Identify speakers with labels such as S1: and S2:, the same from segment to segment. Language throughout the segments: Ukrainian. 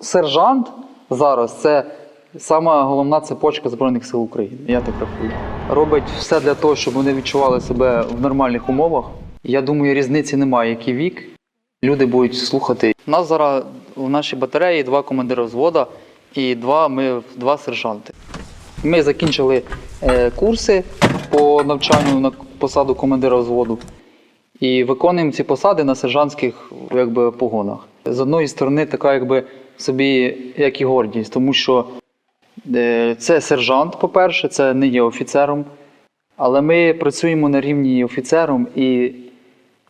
S1: сержант зараз це сама головна цепочка Збройних сил України. Я так рахую. Робить все для того, щоб вони відчували себе в нормальних умовах. Я думаю, різниці немає, який вік. Люди будуть слухати. У нас зараз у нашій батареї два командири взвода і два, ми, два сержанти. Ми закінчили е, курси по навчанню на посаду командира взводу і виконуємо ці посади на сержантських якби, погонах. З одної сторони, така якби собі як і гордість, тому що е, це сержант, по-перше, це не є офіцером, але ми працюємо на рівні офіцером і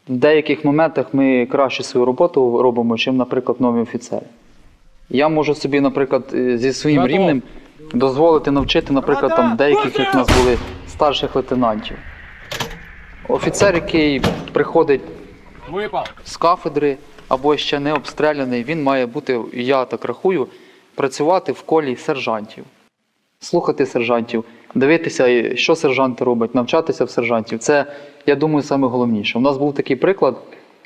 S1: в деяких моментах ми краще свою роботу робимо, ніж, наприклад, нові офіцери. Я можу собі, наприклад, е, зі своїм рівнем дозволити навчити, наприклад, там деяких, як в нас були старших лейтенантів. Офіцер, який приходить з кафедри або ще не обстріляний, він має бути, я так рахую, працювати в колі сержантів, слухати сержантів, дивитися, що сержанти роблять, навчатися в сержантів. Це, я думаю, саме головніше. У нас був такий приклад.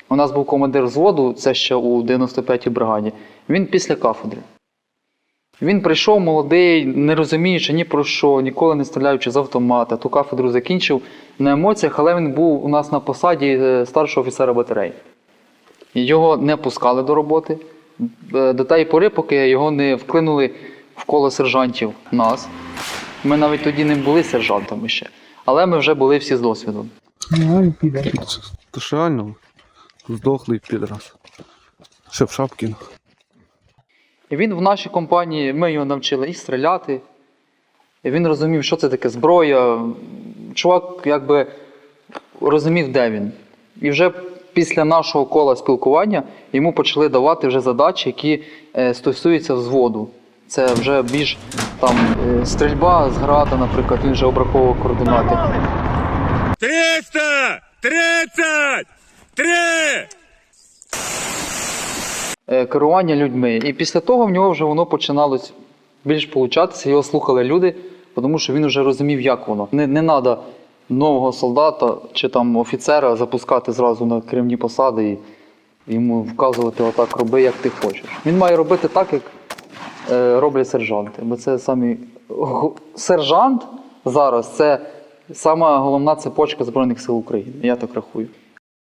S1: У нас був командир взводу, це ще у 95-й бригаді. Він після кафедри. Він прийшов молодий, не розуміючи ні про що, ніколи не стріляючи з автомата, ту кафедру закінчив на емоціях, але він був у нас на посаді е, старшого офіцера батареї. Його не пускали до роботи е, до тієї пори, поки його не вклинули в коло сержантів нас. Ми навіть тоді не були сержантами ще, але ми вже були всі з досвідом.
S2: Ти ж реально здохлий підраз. Ще в Шапкінах.
S1: І він в нашій компанії, ми його навчили і стріляти. І він розумів, що це таке зброя. Чувак якби розумів, де він. І вже після нашого кола спілкування йому почали давати вже задачі, які е, стосуються взводу. Це вже більш там е, стрільба з града, наприклад, він вже обраховував координати.
S3: 300! 30! 3!
S1: е, керування людьми. І після того в нього вже воно починалось більш получатися, його слухали люди, тому що він вже розумів, як воно. Не, не треба нового солдата чи там офіцера запускати зразу на керівні посади і йому вказувати отак, роби, як ти хочеш. Він має робити так, як е, роблять сержанти. Бо це самі сержант зараз це сама головна цепочка Збройних сил України. Я так рахую.